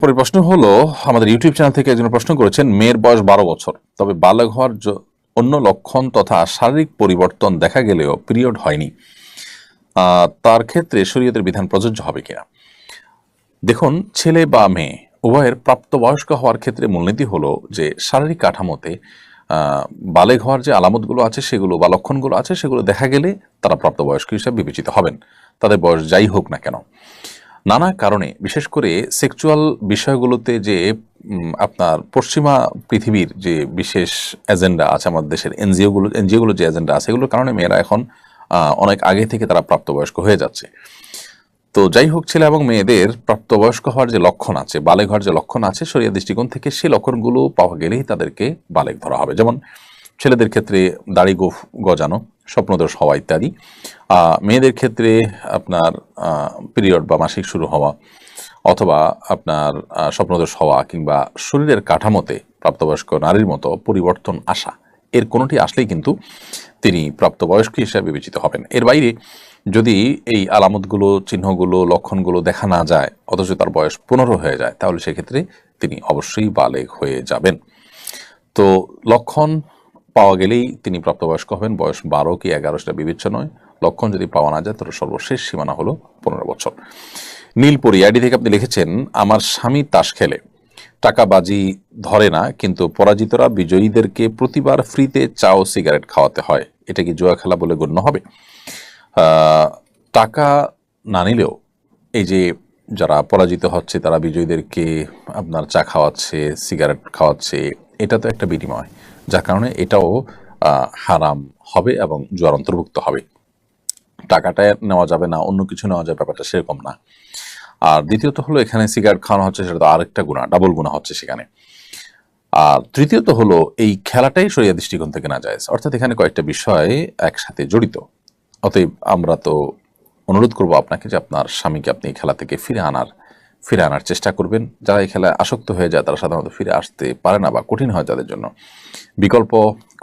পরের প্রশ্ন হলো, আমাদের ইউটিউব চ্যানেল থেকে একজন প্রশ্ন করেছেন, মেয়ের বয়স বারো বছর। তবে বালক হওয়ার অন্য লক্ষণ তথা শারীরিক পরিবর্তন দেখা গেলেও পিরিয়ড হয়নি। তার ক্ষেত্রে শরীয়তের বিধান প্রযোজ্য হবে কিনা? দেখুন, ছেলে বা মেয়ে, উভয়ের প্রাপ্তবয়স্ক হওয়ার ক্ষেত্রে মূলনীতি হলো যে, শারীরিক কাঠামোতে বালেগ হওয়ার যে আলামতগুলো আছে সেগুলো বা লক্ষণগুলো আছে সেগুলো দেখা গেলে তারা প্রাপ্তবয়স্ক হিসাবে বিবেচিত হবেন। তাদের বয়স যাই হোক না কেন। নানা কারণে, বিশেষ করে সেক্সুয়াল বিষয়গুলোতে যে আপনার পশ্চিমা পৃথিবীর যে বিশেষ এজেন্ডা আছে আমাদের দেশের এনজিওগুলো এনজিওগুলো যে এজেন্ডা আছে, এগুলোর কারণে মেয়েরা এখন অনেক আগে থেকে তারা প্রাপ্তবয়স্ক হয়ে যাচ্ছে। তো যাই হোক, ছেলে এবং মেয়েদের প্রাপ্তবয়স্ক হওয়ার যে লক্ষণ আছে বালেগ হওয়ার যে লক্ষণ আছে শরীয় দৃষ্টিকোণ থেকে সেই লক্ষণগুলো পাওয়া গেলেই তাদেরকে বালেক ধরা হবে। যেমন ছেলেদের ক্ষেত্রে দাড়ি গোফ গজানো, স্বপ্নদোষ হওয়া ইত্যাদি। মেয়েদের ক্ষেত্রে আপনার পিরিয়ড বা মাসিক শুরু হওয়া অথবা আপনার স্বপ্নদোষ হওয়া কিংবা শরীরের কাঠামোতে প্রাপ্তবয়স্ক নারীর মতো পরিবর্তন আসা, এর কোনোটি আসলেই কিন্তু তিনি প্রাপ্তবয়স্ক হিসেবে বিবেচিত হবেন। এর বাইরে যদি এই আলামতগুলো, চিহ্নগুলো, লক্ষণগুলো দেখা না যায়, অথচ তার বয়স পনেরো হয়ে যায়, তাহলে সেক্ষেত্রে তিনি অবশ্যই বালেগ হয়ে যাবেন। তো লক্ষণ পাওয়া গেলেই তিনি প্রাপ্তবয়স্ক হবেন। বয়স বারো কি এগারো সেটা বিবেচ্য নয়। লক্ষণ যদি পাওয়া না যায়, তাহলে সর্বশেষ সীমানা হলো পনেরো বছর। নীলপুরি, আইডি থেকে আপনি লিখেছেন, আমার স্বামী তাস খেলে। টাকা বাজি ধরে না, কিন্তু পরাজিতরা বিজয়ীদেরকে প্রতিবার ফ্রিতে চা ও সিগারেট খাওয়াতে হয়। এটা কি জুয়া খেলা বলে গণ্য হবে? টাকা না নিলেও এই যে যারা পরাজিত হচ্ছে, তারা বিজয়ীদেরকে আপনার চা খাওয়াচ্ছে, সিগারেট খাওয়াচ্ছে, এটা তো একটা বিনিময়। যার কারণে এটাও হারাম হবে এবং জুয়ার অন্তর্ভুক্ত হবে। টাকাটা নেওয়া যাবে না, অন্য কিছু নেওয়া যাবে ব্যাপারটা সেরকম না। আর দ্বিতীয়ত হলো এখানে সিগারেট খাওয়ানো হচ্ছে, সেটা তো আরেকটা গুণা ডাবল গুণা হচ্ছে সেখানে। আর তৃতীয়ত হলো এই খেলাটাই সরিয়া দৃষ্টিকোণ থেকে না যায় অর্থাৎ এখানে কয়েকটা বিষয় একসাথে জড়িত। অতএব আমরা তো অনুরোধ করব আপনাকে যে আপনার স্বামীকে আপনি খেলা থেকে ফিরে আনার ফিরে আনার চেষ্টা করবেন। যারা এই খেলায় আসক্ত হয়ে যায়, তারা সাধারণত ফিরে আসতে পারে না বা কঠিন হয় তাদের জন্য। বিকল্প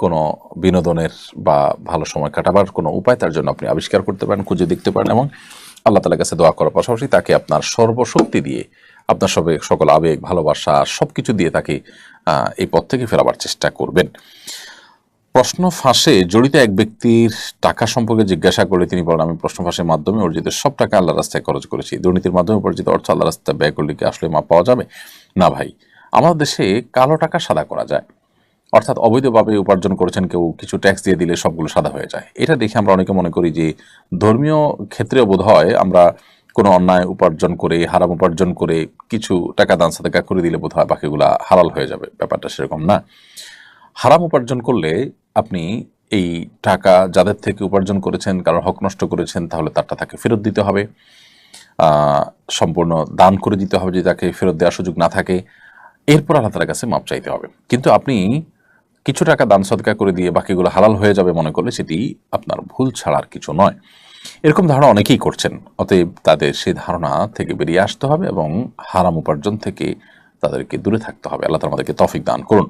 কোনো বিনোদনের বা ভালো সময় কাটাবার কোনো উপায় তার জন্য আপনি আবিষ্কার করতে পারেন, খুঁজে দেখতে পারেন এবং আল্লাহ তালার কাছে দোয়া করার পাশাপাশি তাকে আপনার সর্বশক্তি দিয়ে, আপনার সবে সকল আবেগ, ভালোবাসা সব কিছু দিয়ে তাকে এই পথ থেকে ফেরাবার চেষ্টা করবেন। প্রশ্ন ফাঁসে জড়িত এক ব্যক্তির টাকা সম্পর্কে জিজ্ঞাসা করলে তিনি বলেন, আমি প্রশ্ন ফাঁসের মাধ্যমে অর্জিত সব টাকা আল্লাহ রাস্তায় খরচ করেছি। দুর্নীতির মাধ্যমে উপার্জিত অর্থ আল্লাহ রাস্তায় ব্যয় করলে কি আসলে মাপ পাওয়া যাবে? না ভাই, আমাদের দেশে কালো টাকা সাদা করা যায়। অর্থাৎ অবৈধভাবে উপার্জন করেছেন কেউ, কিছু ট্যাক্স দিয়ে দিলে সবগুলো সাদা হয়ে যায়। এটা দেখে আমরা অনেকে মনে করি যে ধর্মীয় ক্ষেত্রেও বোধ হয় আমরা কোনো অন্যায় উপার্জন করে, হারাম উপার্জন করে কিছু টাকা দান সাদাকা করে দিলে বোধ হয় বাকিগুলা হালাল হয়ে যাবে। ব্যাপারটা সেরকম না। হারাম উপার্জন করলে আপনি এই টাকা যাদের থেকে উপার্জন করেছেন, কারোর হক নষ্ট করেছেন, তাহলে তারটা তাকে ফেরত দিতে হবে। সম্পূর্ণ দান করে দিতে হবে যদি তাকে ফেরত দেওয়ার সুযোগ না থাকে। এরপর আল্লাহ তালার কাছে মাপ চাইতে হবে। কিন্তু আপনি কিছু টাকা দান সদকা করে দিয়ে বাকিগুলো হালাল হয়ে যাবে মনে করলে সেটি আপনার ভুল ছাড়ার কিছু নয়। এরকম ধারণা অনেকেই করছেন। অতএব তাদের সেই ধারণা থেকে বেরিয়ে আসতে হবে এবং হারাম উপার্জন থেকে তাদেরকে দূরে থাকতে হবে। আল্লাহ তালা আমাদেরকে তফিক দান করুন।